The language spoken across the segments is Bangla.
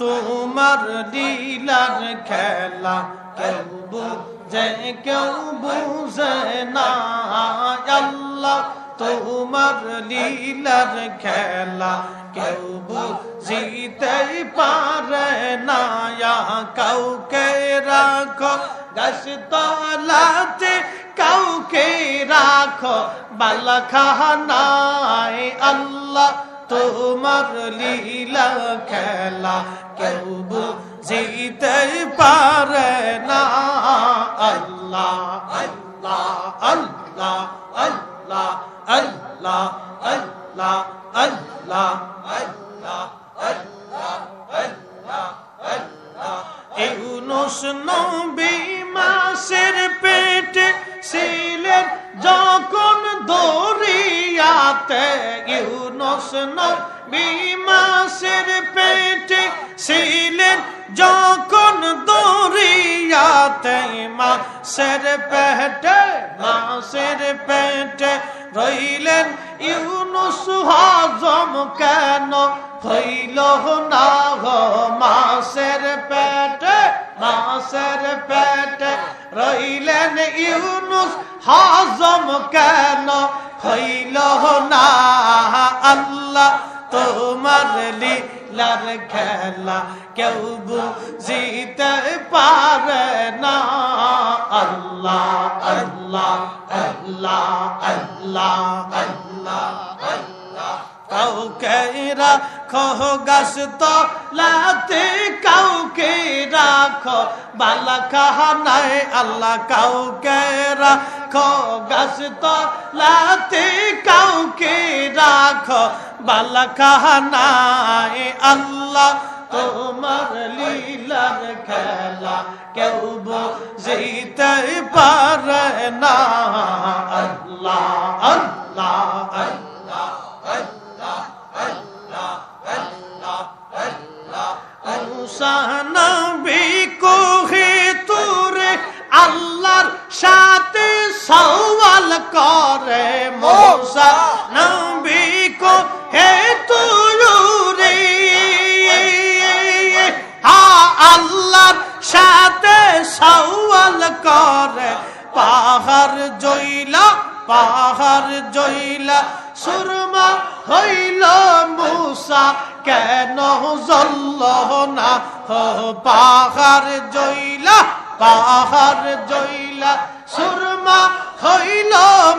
তোমার লীলার খেলা কেউ বুঝে কেউ বুঝে না। আল্লাহ, তোমার লীলার খেলা কেউ বুঝিতে পারে না। কাউকে রাখো গাছ তলাতে কাউকে রাখো বালাখানায়। আল্লাহ তোমার লীলা খেলা কেউ বুঝিতে পারে না। আল্লাহ আল্লাহ আল্লাহ আল্লাহ আল্লাহ আল্লাহ আল্লাহ আল্লাহ ইউনুস নবী মাসের পেটে ছিলেন যখন দরিয়াতে ইউনুস নবী মাসের পেটে ছিলেন যখন দরিয়াতে মাসের পেটে মাসের পেটে রইলেন ইউনুস। হজম কেন হইল না গো? মাসের পেটে মাসের পেটে রইলেন ইউনুস হজম কেন হইল না? আল্লাহ, তোমার লীলার খেলা কেউ বুঝিতে পারে না। আল্লাহ আল্লাহ আল্লাহ আল্লাহ আল্লাহ আল্লাহ, কাউকে রাখো গাছ তলাতে কাউকে রাখো। বালা কাহানায় আল্লাহ কাউকে রাখো। গাছ তলাতে কাউকে রাখো। বালা কাহানায় আল্লাহ তোমার লীলার খেলা কেউ বুঝিতে পারে না। আল্লাহ আল্লাহ আল্লাহ। নবী কোহে তুরে আল্লাহর সাথে সওয়াল করে মোসা। নবী কো হে তুরে হা আল্লাহর সাথে সওয়াল করে। পাহাড় জইলা পাহাড় জইলা, সুরমা হইল মুসা কেন জল্ল না? হো পাহাড় জইলা পাহাড় জইলা, সুরমা হইল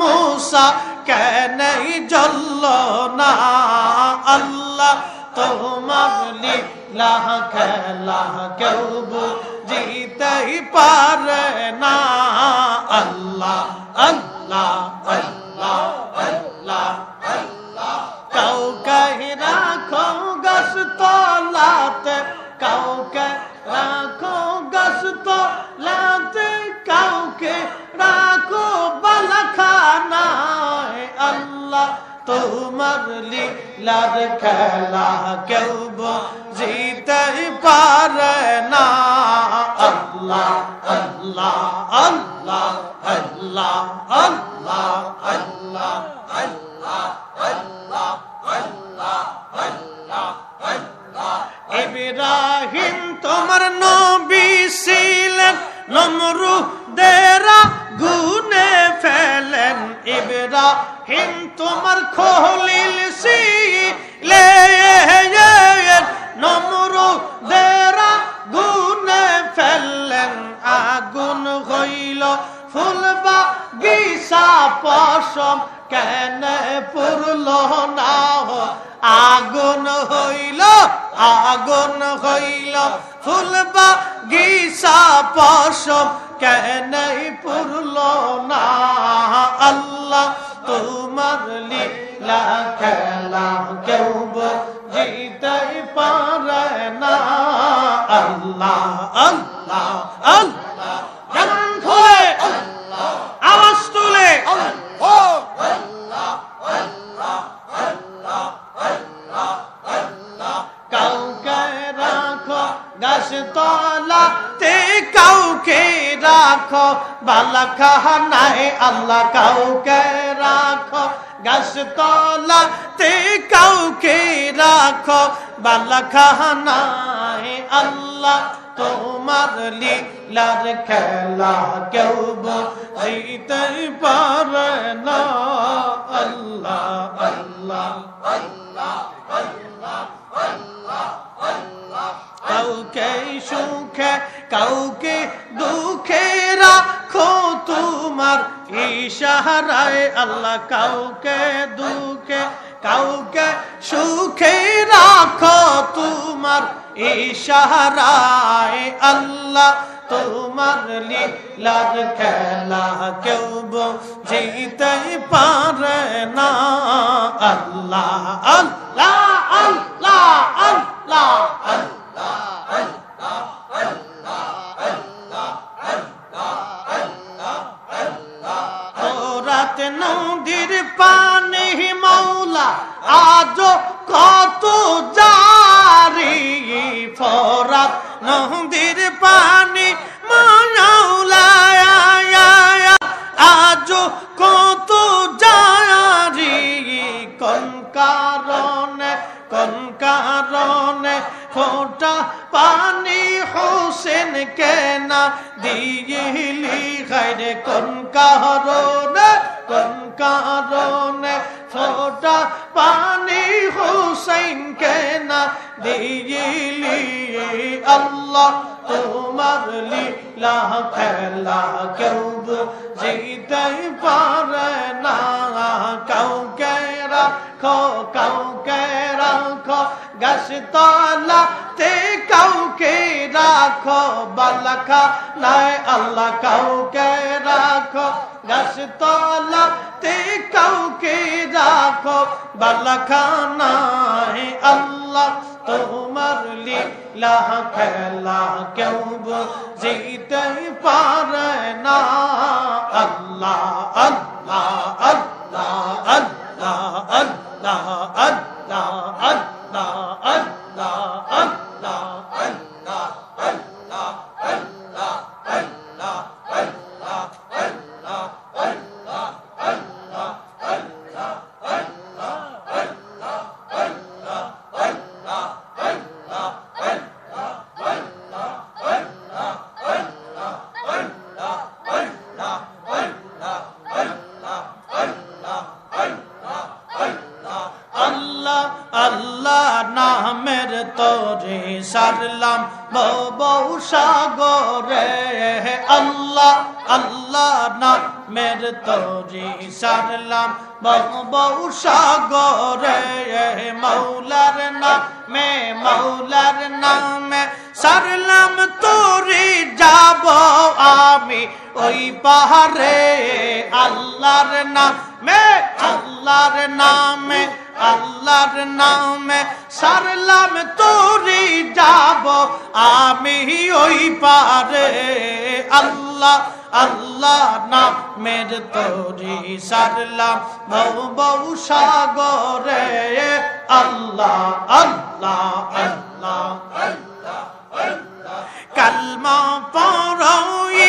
মুসা কেন জল্ল না? আল্লাহ, তোমার লীলা খেলা কেউ বুঝিতে পারে না। আল্লাহ আল্লাহ আল্লাহ। কাউকে রাখো গাছ তলাতে কাউকে রাখো বালাখানায়। আল্লাহ, তোমার লীলার খেলা কেউ জিতে পারে না। আল্লাহ আল্লাহ আল্লাহ আল্লাহ আল্লাহ। তোমার খলিল ছিলে নমরু দেরা গুনে ফেললেন আগুন হইল ফুলবা গিসা পশম, কেন পুরল না আগুন হইল আগুন হইল ফুলবা গিসা পশম, কেন পুরল না তোমার লীলা খেলা কেউ জিতে পারে না। আল্লাহ আল্লাহ আল্লাহ। জান খুলে। আওয়াজ তুলে। কাউকে রাখো গাছ তলাতে কাউকে রাখো বালা খানায় আল্লাহ কাউকে রাখো তলাতে কাউকে রাখো। বালাখানায় আল্লাহ, তোমার লীলার খেলা কেউ বুঝিতে পারে না। আল্লাহ আল্লাহ। ইশারায় আল্লাহ কাউকে দুঃখে, কাউকে সুখে রাখো তোমার ইশারায় আল্লাহ। তোমার লীলার খেলা কেউ বুঝিতে পারে না। আল্লাহ আল্লাহ আল্লাহ আল্লাহ। দিয়েলি খাইরে কোন কারণে কোন কারণে? ফোটা পানি হোসেন কেনা দিয়েলি আল্লাহ, তোমার লীলা খেলা কেউ বুঝিতে পারে না। কাউকে রাখো, কাউকে রাখো গাছ তলাতে কাউকে রাখো বালাখা নাই আল্লাহ কাউকে রাখো গাছ তলাতে কাউকে রাখো বালাখা নাই আল্লাহ তোমার লীলা খেলা কেউ বুঝিতে পারে না। আল্লাহ আল্লাহ। বউ সাগরে, আল্লাহ আল্লাহ নামের তোরে সারলাম বউ সাগরে মৌলার নামে মৌলার নামে সারলাম তোরে যাব আমি ওই পাহাড়ে, আল্লাহর নামে আল্লাহর নামে। আল্লাহর নামে সারলাম, তোরে যাব, আমি ওই পারে। আল্লাহ আল্লাহ নামের তোরে সারলাম, বউ বউ সাগরে। আল্লাহ আল্লাহ আল্লাহ আল্লাহ। কালমা পড়ো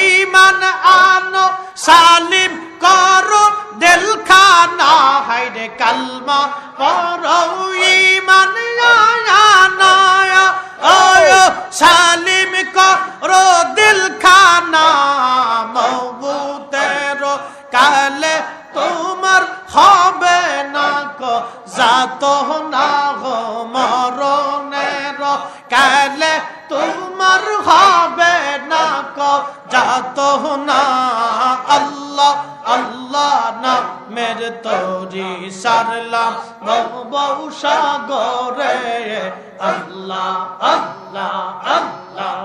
ইমান আনো, সালিম করো, দিল খানা হাইরে কালমা, পড়ো ইমান আনো আয় সালিম করো দিল খানা মৌবুতের কালে তোমার হবে না কো। যাত না গো মরণের কালে তোমার হবে না কো। যাত না আল্লাহ আল্লাহ না মের তোরি সারলাম। বউ সাগরে, আল্লাহ আল্লাহ আল্লাহ,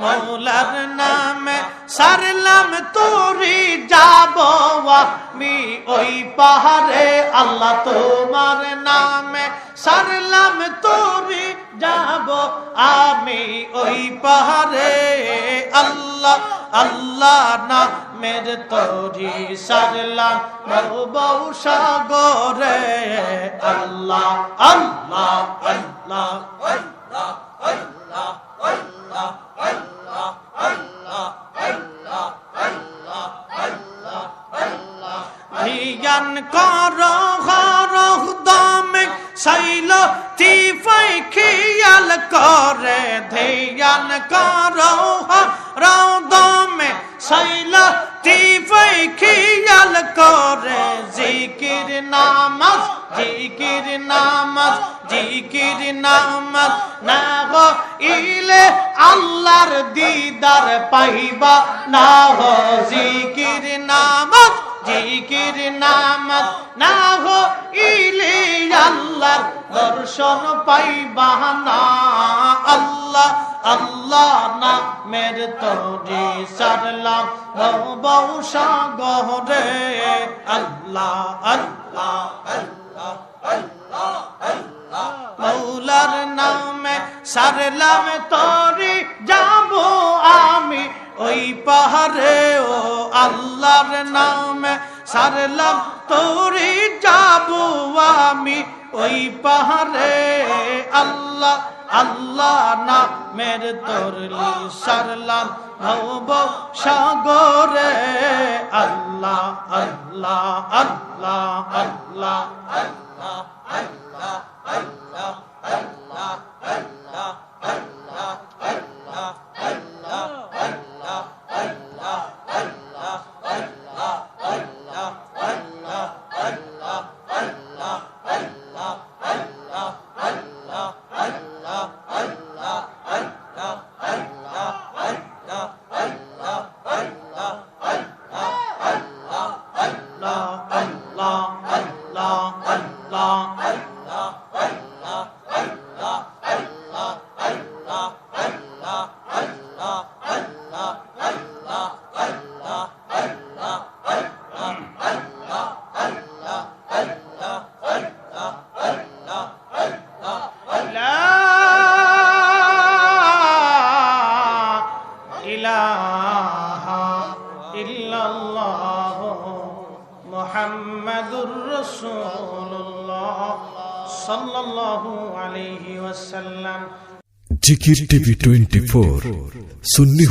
মৌলার নামে সারলাম, তোরি যাব আমি ওই পাহাড়ে। আল্লাহ তোমার নামে সারলাম, তোরি যাব আমি ওই পাহাড়ে। আল্লাহ আল্লাহ নামের তোরি সারলাম বউ সাগরে আল্লাহ আল্লাহ আল্লাহ ধিয়ান কর হর দমে শৈল তিফাই খিয়াল করে ধিয়ান কর হর দমে খিয়াল করে জিকির নামাজ জিকির নামাজ জিকির নামাজ। না ইলে আল্লাহর দিদার পাইবা, না হো জিকির নামাজ জিকির নামাজ। না হো ইলে আল্লাহর দর্শন পাইবা না আল্লাহ। আল্লাহ না মের তোরে সারলাম। বউ সাগরে আল্লাহ আল্লাহ। মৌলার নামে সারলাম তরি, যাব আমি ওই পাহাড়ে। ও আল্লাহর নামে সারলাম তরি, যাব আমি ওই পাহাড়ে। আল্লাহ আল্লাহ না মের তরলি সারলাম ভব সাগরে। Allah Allah Allah Allah Allah. जिकिर TV twenty four Sunni